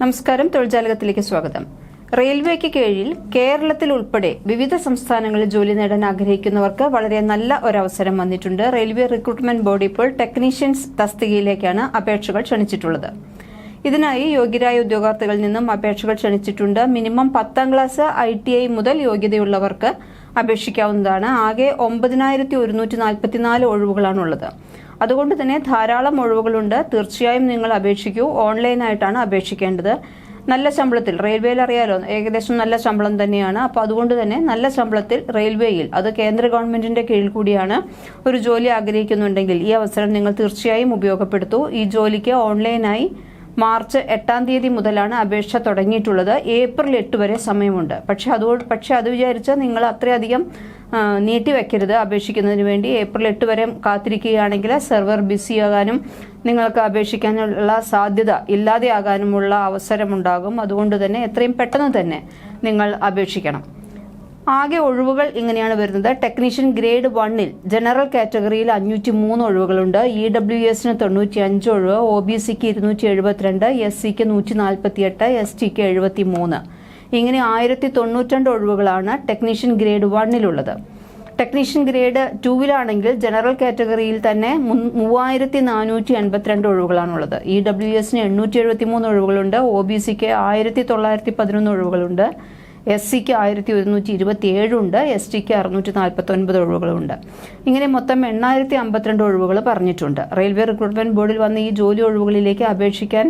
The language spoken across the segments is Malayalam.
നമസ്കാരം തൊഴിൽജാലകത്തിലേക്ക് സ്വാഗതം. റെയിൽവേക്ക് കീഴിൽ കേരളത്തിൽ ഉൾപ്പെടെ വിവിധ സംസ്ഥാനങ്ങളിൽ ജോലി നേടാൻ ആഗ്രഹിക്കുന്നവർക്ക് വളരെ നല്ല ഒരവസരം വന്നിട്ടുണ്ട്. റെയിൽവേ റിക്രൂട്ട്മെന്റ് ബോർഡ് ഇപ്പോൾ ടെക്നീഷ്യൻസ് തസ്തികയിലേക്കാണ് അപേക്ഷകൾ ക്ഷണിച്ചിട്ടുള്ളത്. ഇതിനായി യോഗ്യരായ ഉദ്യോഗാർത്ഥികളിൽ നിന്നും അപേക്ഷകൾ ക്ഷണിച്ചിട്ടുണ്ട്. മിനിമം പത്താം ക്ലാസ് ഐ ടി ഐ മുതൽ യോഗ്യതയുള്ളവർക്ക് അപേക്ഷിക്കാവുന്നതാണ്. ആകെ ഒമ്പതിനായിരത്തി ഒരുന്നൂറ്റി നാൽപ്പത്തിനാല് ഒഴിവുകളാണുള്ളത്. അതുകൊണ്ട് തന്നെ ധാരാളം ഒഴിവുകളുണ്ട്. തീർച്ചയായും നിങ്ങൾ അപേക്ഷിക്കൂ. ഓൺലൈനായിട്ടാണ് അപേക്ഷിക്കേണ്ടത്. നല്ല ശമ്പളത്തിൽ റെയിൽവേയിൽ അറിയാലോ ഏകദേശം നല്ല ശമ്പളം തന്നെയാണ്. അപ്പോൾ അതുകൊണ്ട് തന്നെ നല്ല ശമ്പളത്തിൽ റെയിൽവേയിൽ അത് കേന്ദ്ര ഗവൺമെന്റിന്റെ കീഴിൽ കൂടിയാണ് ഒരു ജോലി ആഗ്രഹിക്കുന്നുണ്ടെങ്കിൽ ഈ അവസരം നിങ്ങൾ തീർച്ചയായും ഉപയോഗപ്പെടുത്തൂ. ഈ ജോലിക്ക് ഓൺലൈനായി മാർച്ച് എട്ടാം തീയതി മുതലാണ് അപേക്ഷ തുടങ്ങിയിട്ടുള്ളത്. ഏപ്രിൽ എട്ട് വരെ സമയമുണ്ട്. പക്ഷെ അതുകൊണ്ട് പക്ഷെ അത് വിചാരിച്ച് നിങ്ങൾ അത്രയധികം നീട്ടിവെക്കരുത് അപേക്ഷിക്കുന്നതിന് വേണ്ടി ഏപ്രിൽ എട്ട് വരെ കാത്തിരിക്കുകയാണെങ്കിൽ സെർവർ ബിസിയാകാനും നിങ്ങൾക്ക് അപേക്ഷിക്കാനുള്ള സാധ്യത ഇല്ലാതെയാകാനുമുള്ള അവസരമുണ്ടാകും. അതുകൊണ്ട് തന്നെ എത്രയും പെട്ടെന്ന് തന്നെ നിങ്ങൾ അപേക്ഷിക്കണം. ആകെ ഒഴിവുകൾ ഇങ്ങനെയാണ് വരുന്നത്. ടെക്നീഷ്യൻ ഗ്രേഡ് വണ്ണിൽ ജനറൽ കാറ്റഗറിയിൽ അഞ്ഞൂറ്റി മൂന്ന് ഒഴിവുകളുണ്ട്. ഇ ഡബ്ല്യു എസിന് തൊണ്ണൂറ്റി അഞ്ച് ഒഴിവ് ഒ ബി സിക്ക് ഇരുന്നൂറ്റി എഴുപത്തിരണ്ട് എസ് സിക്ക് നൂറ്റി നാൽപ്പത്തി എട്ട് എസ് ടിക്ക് എഴുപത്തി മൂന്ന് ഇങ്ങനെ ആയിരത്തി തൊണ്ണൂറ്റിരണ്ട് ഒഴിവുകളാണ് ടെക്നീഷ്യൻ ഗ്രേഡ് വണ്ണിലുള്ളത് ടെക്നീഷ്യൻ ഗ്രേഡ് ടൂവിലാണെങ്കിൽ ജനറൽ കാറ്റഗറിയിൽ തന്നെ മൂവായിരത്തി നാനൂറ്റി എൺപത്തിരണ്ട് ഒഴിവുകളാണുള്ളത്. ഇ ഡബ്ല്യു എസിന് എണ്ണൂറ്റി എഴുപത്തി മൂന്ന് ഒഴിവുകളുണ്ട് ഒ ബി സിക്ക് ആയിരത്തി തൊള്ളായിരത്തി പതിനൊന്ന് ഒഴിവുകളുണ്ട് എസ് സിക്ക് ആയിരത്തി ഒരുന്നൂറ്റി ഇരുപത്തി ഏഴുണ്ട് എസ് ടിക്ക് അറുന്നൂറ്റി നാൽപ്പത്തി ഒൻപത് ഒഴിവുകളുണ്ട്. ഇങ്ങനെ മൊത്തം എണ്ണായിരത്തി അമ്പത്തിരണ്ട് ഒഴിവുകൾ പറഞ്ഞിട്ടുണ്ട്. റെയിൽവേ റിക്രൂട്ട്മെന്റ് ബോർഡിൽ വന്ന ഈ ജോലി ഒഴിവുകളിലേക്ക് അപേക്ഷിക്കാൻ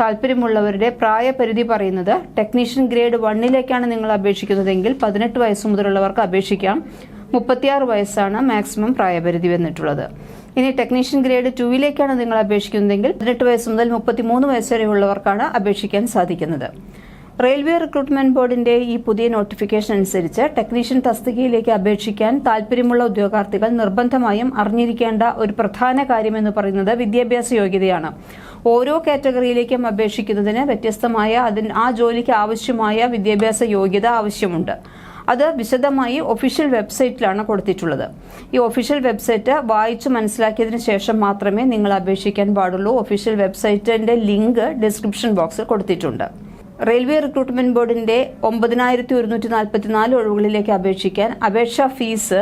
താല്പര്യമുള്ളവരുടെ പ്രായപരിധി പറയുന്നത് ടെക്നീഷ്യൻ ഗ്രേഡ് വണ്ണിലേക്കാണ് നിങ്ങൾ അപേക്ഷിക്കുന്നതെങ്കിൽ പതിനെട്ട് വയസ്സ് മുതലുള്ളവർക്ക് അപേക്ഷിക്കാം. മുപ്പത്തിയാറ് വയസ്സാണ് മാക്സിമം പ്രായപരിധി വന്നിട്ടുള്ളത്. ഇനി ടെക്നീഷ്യൻ ഗ്രേഡ് ടുവിലേക്കാണ് നിങ്ങൾ അപേക്ഷിക്കുന്നതെങ്കിൽ പതിനെട്ട് വയസ്സ് മുതൽ മുപ്പത്തിമൂന്ന് വയസ്സ് വരെയുള്ളവർക്കാണ് അപേക്ഷിക്കാൻ സാധിക്കുന്നത്. റെയിൽവേ റിക്രൂട്ട്മെന്റ് ബോർഡിന്റെ ഈ പുതിയ നോട്ടിഫിക്കേഷൻ അനുസരിച്ച് ടെക്നീഷ്യൻ തസ്തികയിലേക്ക് അപേക്ഷിക്കാൻ താൽപര്യമുള്ള ഉദ്യോഗാർത്ഥികൾ നിർബന്ധമായും അറിഞ്ഞിരിക്കേണ്ട ഒരു പ്രധാന കാര്യമെന്ന് പറയുന്നത് വിദ്യാഭ്യാസ യോഗ്യതയാണ്. ഓരോ കാറ്റഗറിയിലേക്കും അപേക്ഷിക്കുന്നതിന് വ്യത്യസ്തമായ അതിന് ആ ജോലിക്ക് ആവശ്യമായ വിദ്യാഭ്യാസ യോഗ്യത ആവശ്യമുണ്ട്. അത് വിശദമായി ഒഫീഷ്യൽ വെബ്സൈറ്റിലാണ് കൊടുത്തിട്ടുള്ളത്. ഈ ഒഫീഷ്യൽ വെബ്സൈറ്റ് വായിച്ചു മനസ്സിലാക്കിയതിനു ശേഷം മാത്രമേ നിങ്ങൾ അപേക്ഷിക്കാൻ പാടുള്ളൂ. ഒഫീഷ്യൽ വെബ്സൈറ്റിന്റെ ലിങ്ക് ഡിസ്ക്രിപ്ഷൻ ബോക്സിൽ കൊടുത്തിട്ടുണ്ട്. റെയിൽവേ റിക്രൂട്ട്മെന്റ് ബോർഡിന്റെ ഒമ്പതിനായിരത്തി ഒരുന്നൂറ്റി നാൽപ്പത്തിനാല് ഒഴിവുകളിലേക്ക് അപേക്ഷിക്കാൻ അപേക്ഷാ fees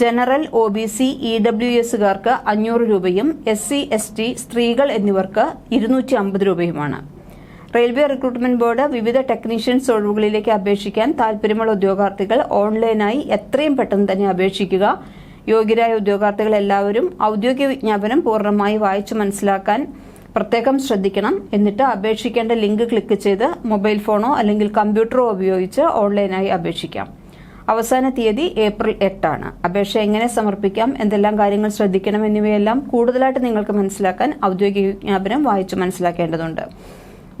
general O B C E W എസുകാർക്ക് അഞ്ഞൂറ് രൂപയും എസ് സി എസ് ടി സ്ത്രീകൾ എന്നിവർക്ക് ഇരുന്നൂറ്റി അമ്പത് രൂപയുമാണ്. റെയിൽവേ റിക്രൂട്ട്മെന്റ് ബോർഡ് വിവിധ ടെക്നീഷ്യൻസ് ഒഴിവുകളിലേക്ക് അപേക്ഷിക്കാൻ താൽപര്യമുള്ള ഉദ്യോഗാർത്ഥികൾ ഓൺലൈനായി എത്രയും പെട്ടെന്ന് തന്നെ അപേക്ഷിക്കുക. യോഗ്യരായ ഉദ്യോഗാർത്ഥികൾ എല്ലാവരും ഔദ്യോഗിക വിജ്ഞാപനം പൂർണമായി വായിച്ചു മനസ്സിലാക്കാൻ പ്രത്യേകം ശ്രദ്ധിക്കണം. എന്നിട്ട് അപേക്ഷിക്കേണ്ട ലിങ്ക് ക്ലിക്ക് ചെയ്ത് മൊബൈൽ ഫോണോ അല്ലെങ്കിൽ കമ്പ്യൂട്ടറോ ഉപയോഗിച്ച് ഓൺലൈനായി അപേക്ഷിക്കാം. അവസാന തീയതി ഏപ്രിൽ എട്ടാണ്. അപേക്ഷ എങ്ങനെ സമർപ്പിക്കാം എന്തെല്ലാം കാര്യങ്ങൾ ശ്രദ്ധിക്കണം എന്നിവയെല്ലാം കൂടുതലായിട്ട് നിങ്ങൾക്ക് മനസ്സിലാക്കാൻ ഔദ്യോഗിക വിജ്ഞാപനം വായിച്ചു മനസ്സിലാക്കേണ്ടതുണ്ട്.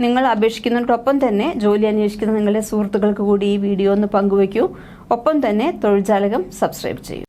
നിങ്ങൾ അപേക്ഷിക്കുന്നതിനോടൊപ്പം തന്നെ ജോലി അന്വേഷിക്കുന്ന നിങ്ങളുടെ സുഹൃത്തുക്കൾക്ക് കൂടി ഈ വീഡിയോ ഒന്ന് പങ്കുവയ്ക്കൂ. ഒപ്പം തന്നെ തൊഴിൽജാലകം സബ്സ്ക്രൈബ് ചെയ്യൂ.